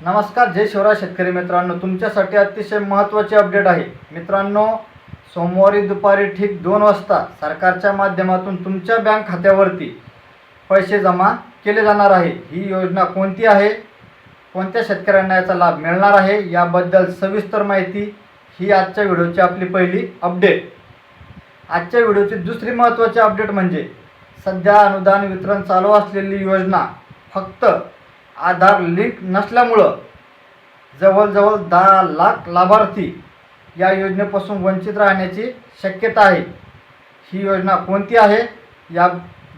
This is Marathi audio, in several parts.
नमस्कार जय शिवराय शेतकरी मित्रांनो. तुमच्यासाठी अतिशय महत्त्वाचे अपडेट आहे. मित्रांनो सोमवारी दुपारी ठीक दोन वाजता सरकारच्या माध्यमातून तुमच्या बँक खात्यावरती पैसे जमा केले जाणार आहे. ही योजना कोणती आहे? कोणत्या शेतकऱ्यांना याचा लाभ मिळणार आहे? याबद्दल सविस्तर माहिती ही आजच्या व्हिडिओची आपली पहिली अपडेट आजच्या व्हिडिओची दुसरी महत्त्वाची अपडेट म्हणजे सध्या अनुदान वितरण चालू असलेली योजना फक्त आधार लिंक नसल्यामुळं जवळजवळ दहा लाख लाभार्थी या योजनेपासून वंचित राहण्याची शक्यता आहे. ही योजना कोणती आहे? या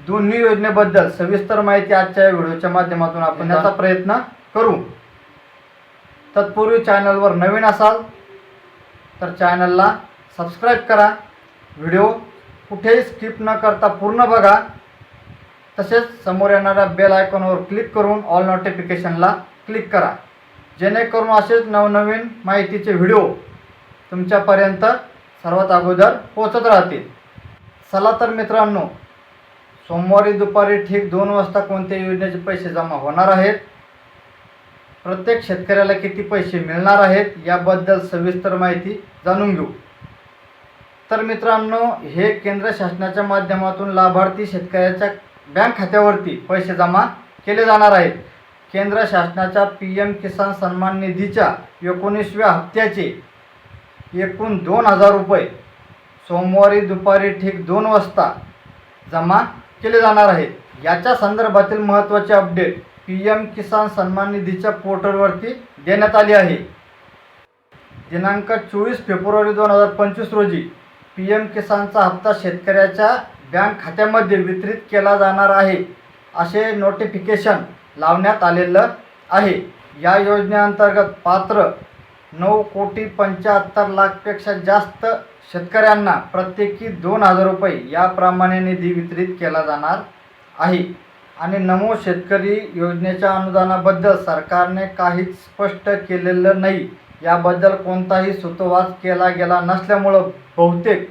दोन्ही योजनेबद्दल सविस्तर माहिती आजच्या या व्हिडिओच्या माध्यमातून आपण याचा प्रयत्न करू. तत्पूर्वी चॅनलवर नवीन असाल तर चॅनलला सबस्क्राईब करा. व्हिडिओ कुठेही स्किप न करता पूर्ण बघा. तसेच समोर येणाऱ्या बेल आयकॉनवर क्लिक करून ऑल नोटिफिकेशनला क्लिक करा. जेणेकरून असेच नवनवीन माहितीचे व्हिडिओ तुमच्यापर्यंत सर्वात अगोदर पोचत राहतील. चला तर मित्रांनो सोमवारी दुपारी ठीक दोन वाजता कोणत्या योजनेचे पैसे जमा होणार आहेत? प्रत्येक शेतकऱ्याला किती पैसे मिळणार आहेत? याबद्दल सविस्तर माहिती जाणून घेऊ. तर मित्रांनो हे केंद्र शासनाच्या माध्यमातून लाभार्थी शेतकऱ्याच्या बँक खात्यावरती पैसे जमा केले जाणार आहेत. केंद्र शासनाच्या पी एम किसान सन्मान निधीच्या एकोणीसव्या हप्त्याचे एकूण दोन हजार रुपये सोमवारी दुपारी ठीक दोन वाजता जमा केले जाणार आहेत. याच्या संदर्भातील महत्त्वाचे अपडेट पी एम किसान सन्मान निधीच्या पोर्टलवरती देण्यात आली आहे. दिनांक चोवीस फेब्रुवारी दोन हजार पंचवीस रोजी पी एम किसानचा हप्ता शेतकऱ्याच्या बँक खात्यामध्ये वितरित केला जाणार आहे असे नोटिफिकेशन लावण्यात आलेलं आहे. या योजनेअंतर्गत पात्र नऊ कोटी पंच्याहत्तर लाखपेक्षा जास्त शेतकऱ्यांना प्रत्येकी दोन हजार रुपये याप्रमाणे निधी वितरित केला जाणार आहे. आणि नमो शेतकरी योजनेच्या अनुदानाबद्दल सरकारने काहीच स्पष्ट केलेलं नाही. याबद्दल कोणताही सुतोवाच केला गेला नसल्यामुळं बहुतेक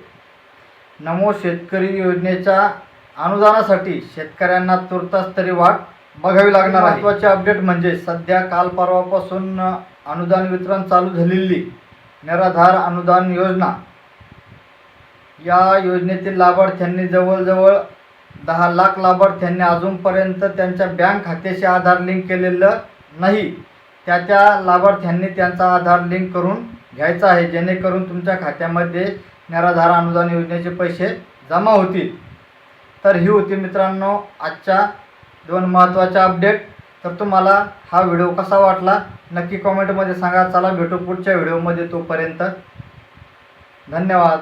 नमो शेतकरी योजनेच्या अनुदानासाठी शेतकऱ्यांना तुर्तास तरी वाट बघावी लागणार आहे. महत्त्वाचे अपडेट म्हणजे सध्या काल परवापासून अनुदान वितरण चालू झालेली निराधार अनुदान योजना. या योजनेतील लाभार्थ्यांनी जवळजवळ दहा लाख लाभार्थ्यांनी अजूनपर्यंत त्यांच्या बँक खात्याशी आधार लिंक केलेलं नाही. त्या त्या लाभार्थ्यांनी त्यांचा आधार लिंक करून घ्यायचा आहे. जेणेकरून तुमच्या खात्यामध्ये निराधार अनुदान योजनेचे पैसे जमा होतील. तर ही होती मित्रांनो आजच्या दोन महत्त्वाच्या अपडेट तर तुम्हाला हा व्हिडिओ कसा वाटला? नक्की कॉमेंटमध्ये सांगा. चला भेटू पुढच्या व्हिडिओमध्ये तोपर्यंत. धन्यवाद.